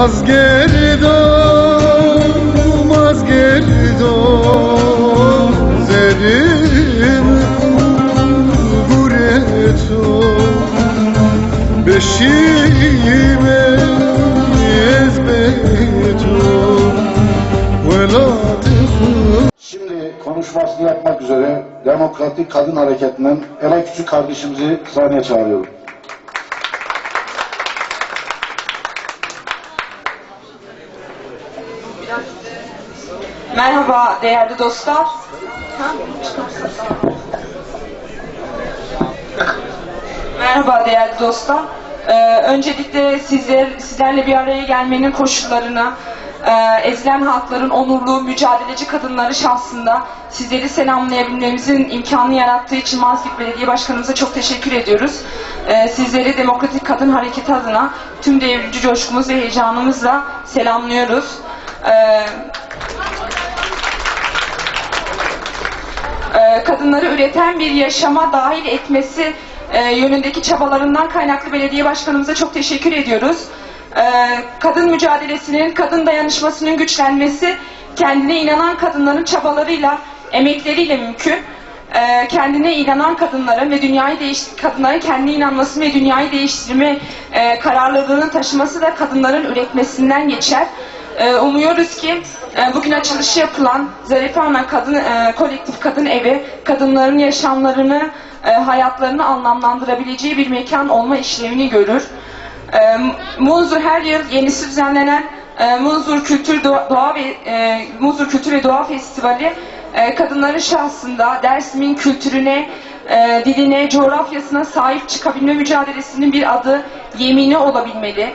Mazgerdon, mazgerdon Zerim gureto Beşime ezbeto. Şimdi konuşmasını yapmak üzere Demokratik Kadın Hareketi'nden Ela Küçük kardeşimizi sahneye çağırıyorum. Merhaba değerli dostlar. Merhaba değerli dostlar. Ee, öncelikle sizler, sizlerle bir araya gelmenin koşullarını, e, ezilen halkların onurlu, mücadeleci kadınları şahsında sizleri selamlayabilmemizin imkanı yarattığı için Mazgirt Belediye Başkanımıza çok teşekkür ediyoruz. Ee, sizleri Demokratik Kadın Hareketi adına tüm devrimci coşkumuz ve heyecanımızla selamlıyoruz. E, kadınları üreten bir yaşama dahil etmesi e, yönündeki çabalarından kaynaklı belediye başkanımıza çok teşekkür ediyoruz. E, kadın mücadelesinin, kadın dayanışmasının güçlenmesi kendine inanan kadınların çabalarıyla, emekleriyle mümkün. E, kendine inanan kadınların ve dünyayı değiş kadınların kendine inanması ve dünyayı değiştirme e, kararlılığını taşıması da kadınların üretmesinden geçer. Ee, umuyoruz ki e, bugün açılışı yapılan Zarife Ana Kadın e, Kolektif Kadın Evi kadınların yaşamlarını, e, hayatlarını anlamlandırabileceği bir mekan olma işlevini görür. E, her yıl yenisi düzenlenen e, Kültür Doğa, Doğa ve e, Kültür ve Doğa Festivali e, kadınların şahsında Dersim'in kültürüne, diline, coğrafyasına sahip çıkabilme mücadelesinin bir adı, yemini olabilmeli.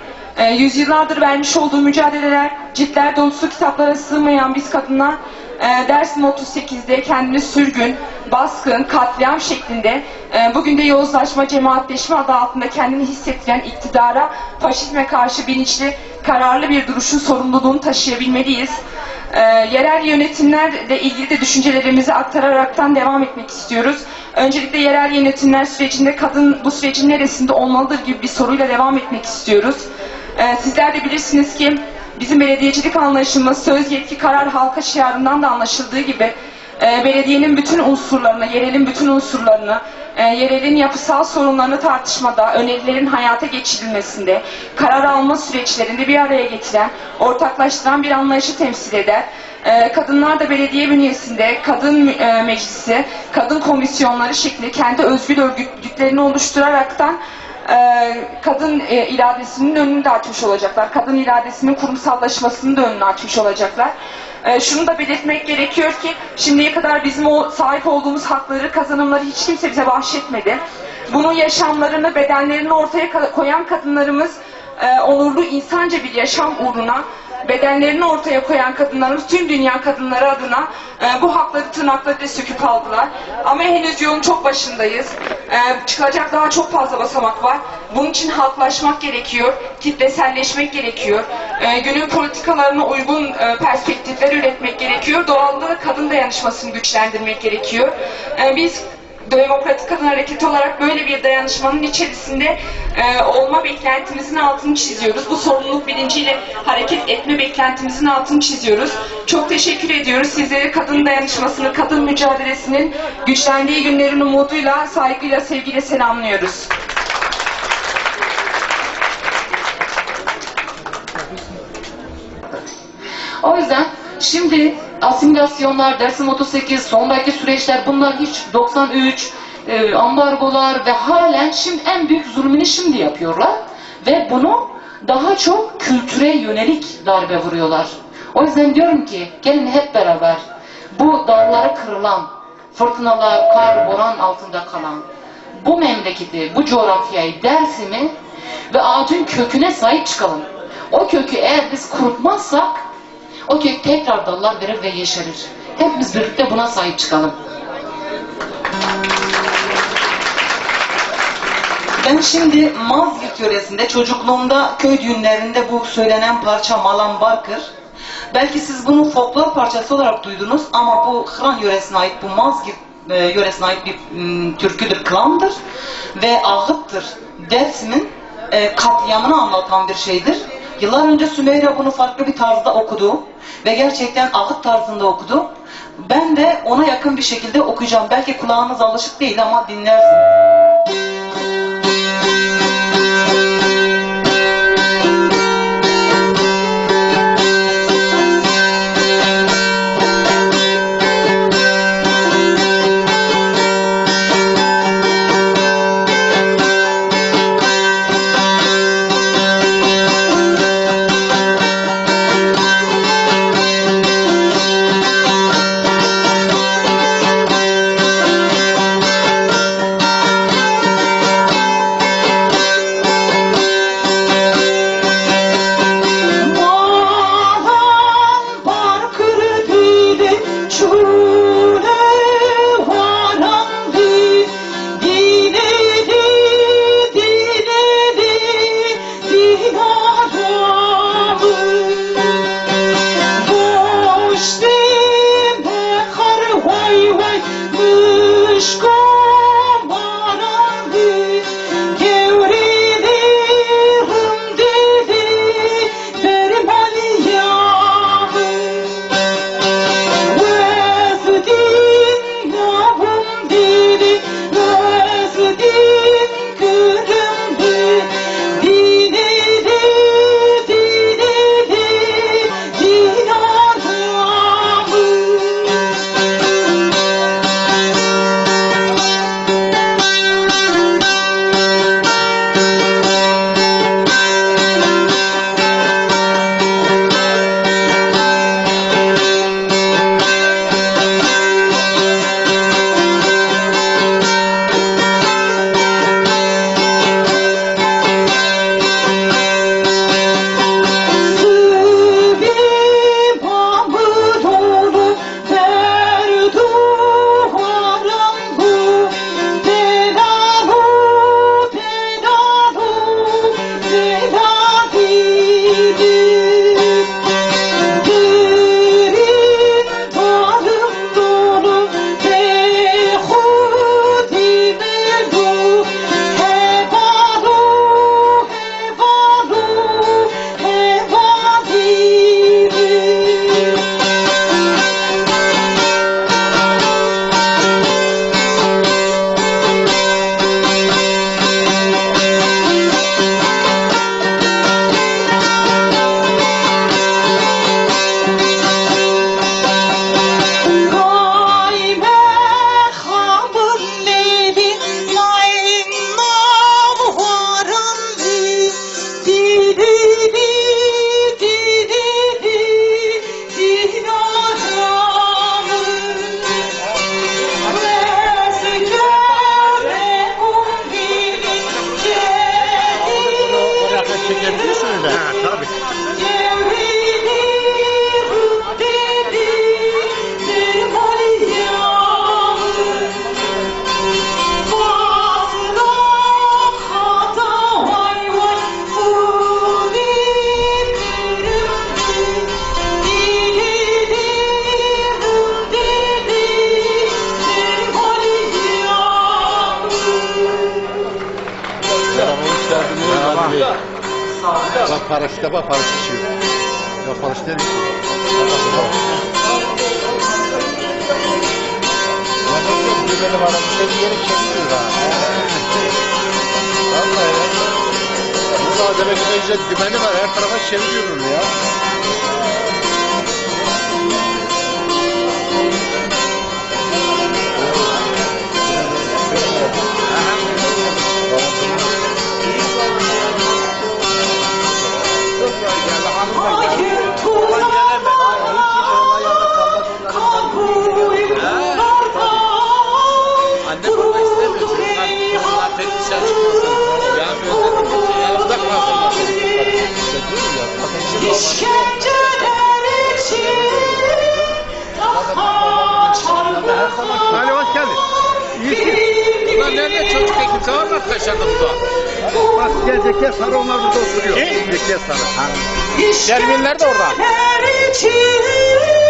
Yüzyıllardır vermiş olduğu mücadeleler, ciltler dolusu kitaplara sığmayan biz kadınlar e, Dersim 38'de kendini sürgün, baskın, katliam şeklinde e, bugün de yozlaşma, cemaatleşme adı altında kendini hissettiren iktidara, faşizme karşı bilinçli, kararlı bir duruşun sorumluluğunu taşıyabilmeliyiz. E, yerel yönetimlerle ilgili de düşüncelerimizi aktararaktan devam etmek istiyoruz. Öncelikle yerel yönetimler sürecinde kadın bu sürecin neresinde olmalıdır gibi bir soruyla devam etmek istiyoruz. Ee, sizler de bilirsiniz ki bizim belediyecilik anlayışımız söz yetki karar halka şiarından da anlaşıldığı gibi e, belediyenin bütün unsurlarını, yerelin bütün unsurlarını, e, yerelin yapısal sorunlarını tartışmada, önerilerin hayata geçirilmesinde, karar alma süreçlerinde bir araya getiren, ortaklaştıran bir anlayışı temsil eder. E, kadınlar da belediye bünyesinde kadın e, meclisi, kadın komisyonları şeklinde kendi özgür örgütlüklerini oluşturaraktan e, kadın e, iradesinin önünü de açmış olacaklar. Kadın iradesinin kurumsallaşmasının da önünü açmış olacaklar. E, şunu da belirtmek gerekiyor ki şimdiye kadar bizim o sahip olduğumuz hakları, kazanımları hiç kimse bize bahşetmedi. Bunun yaşamlarını, bedenlerini ortaya koyan kadınlarımız e, onurlu insanca bir yaşam uğruna bedenlerini ortaya koyan kadınlarımız tüm dünya kadınları adına e, bu hakları tırnaklarıyla söküp aldılar. Ama henüz yolun çok başındayız. E, çıkacak daha çok fazla basamak var. Bunun için halklaşmak gerekiyor, kitleselleşmek gerekiyor. E, günün politikalarına uygun e, perspektifler üretmek gerekiyor. Doğalda da kadın dayanışmasını güçlendirmek gerekiyor. E, biz Demokratik Kadın Hareketi olarak böyle bir dayanışmanın içerisinde e, olma beklentimizin altını çiziyoruz. Bu sorumluluk bilinciyle hareket etme beklentimizin altını çiziyoruz. Çok teşekkür ediyoruz. Sizleri kadın dayanışmasını, kadın mücadelesinin güçlendiği günlerin umuduyla, saygıyla, sevgiyle selamlıyoruz. O yüzden şimdi asimilasyonlar, Dersim 38, sondaki süreçler bunlar hiç 93, e, ambargolar ve halen şimdi en büyük zulmünü şimdi yapıyorlar. Ve bunu daha çok kültüre yönelik darbe vuruyorlar. O yüzden diyorum ki gelin hep beraber bu dağlara kırılan, fırtınalar, kar, boran altında kalan bu memleketi, bu coğrafyayı, Dersim'i ve ağacın köküne sahip çıkalım. O kökü eğer biz kurutmazsak o kök tekrar dallar verir ve yeşerir. Hepimiz birlikte buna sahip çıkalım. Ben şimdi Mazgirt yöresinde çocukluğumda köy düğünlerinde bu söylenen parça Malam Barkır. Belki siz bunu folklor parçası olarak duydunuz ama bu Hıran yöresine ait bu Mazgirt e, yöresine ait bir türküdür, klandır ve ağıttır. Dersim'in e, katliamını anlatan bir şeydir. Yıllar önce Sümeyre bunu farklı bir tarzda okudu ve gerçekten ahıt tarzında okudu. Ben de ona yakın bir şekilde okuyacağım. Belki kulağınız alışık değil ama dinlersin. Bak paraşüte bak paraşüt şey. Ya paraşüt değil mi? Benim adam seni yeri çekiyor ha. Vallahi ya. Burada demek ki güzel dümeni var. Her tarafa çeviriyorum ya. İşkenceler için daha çarmıha Ali hoş geldin. İyisin. Ulan nerede çocuk ekip var mı kaşarımızda? Bak gel Zekiye Sarı onlar burada oturuyor. Zekiye Sarı. Şerminler de orada. İşkenceler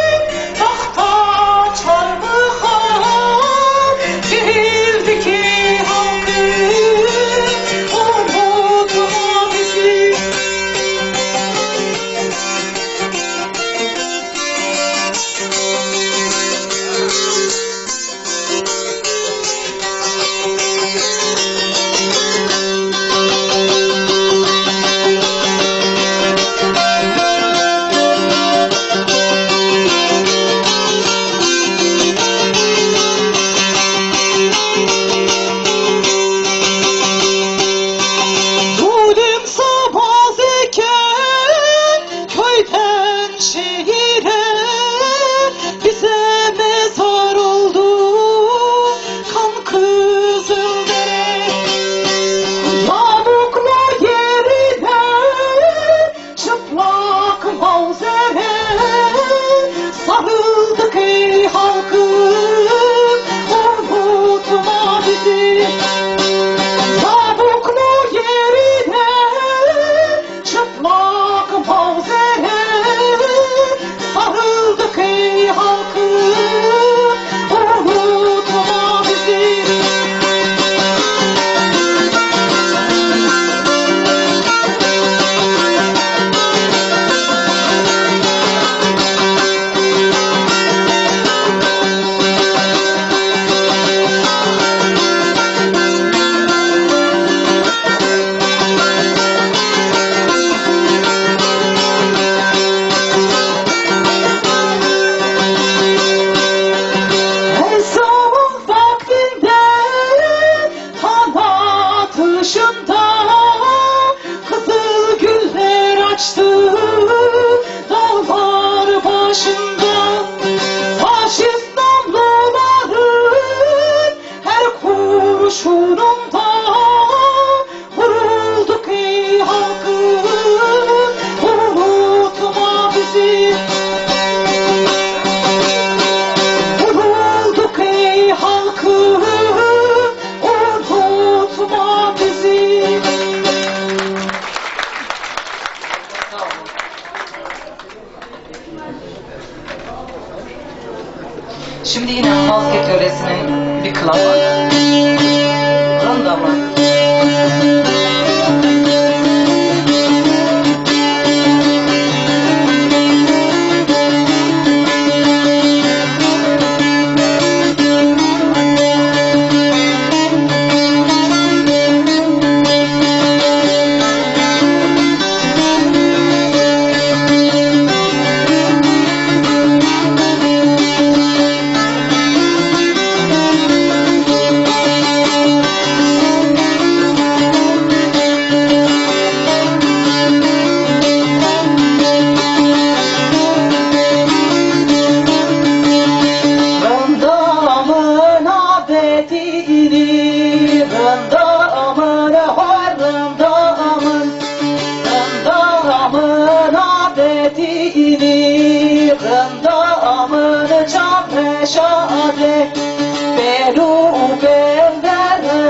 ve bir kılavuz.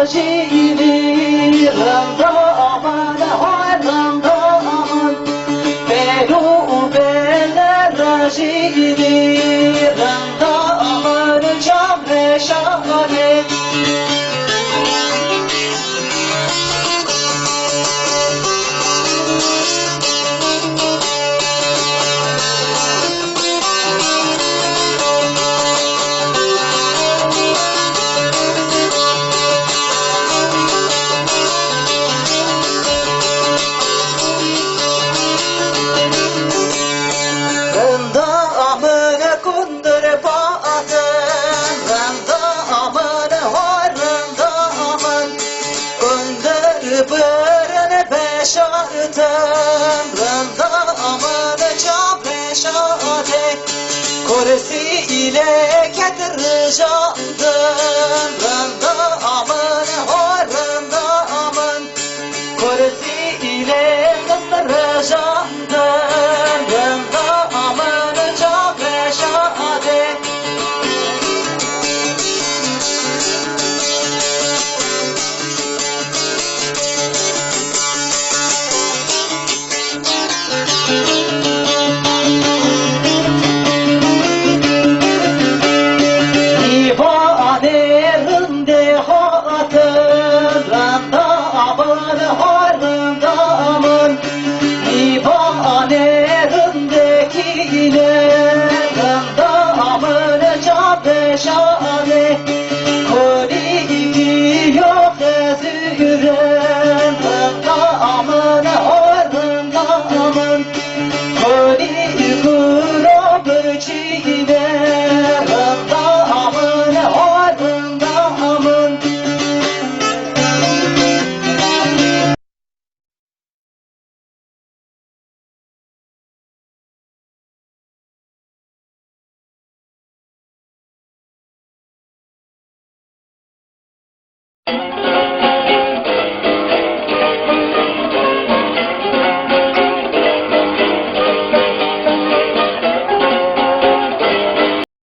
شیری غم را آمد های غم را آمد برو و بله را شیری غم را آمد جام شانه Dorsi ile ket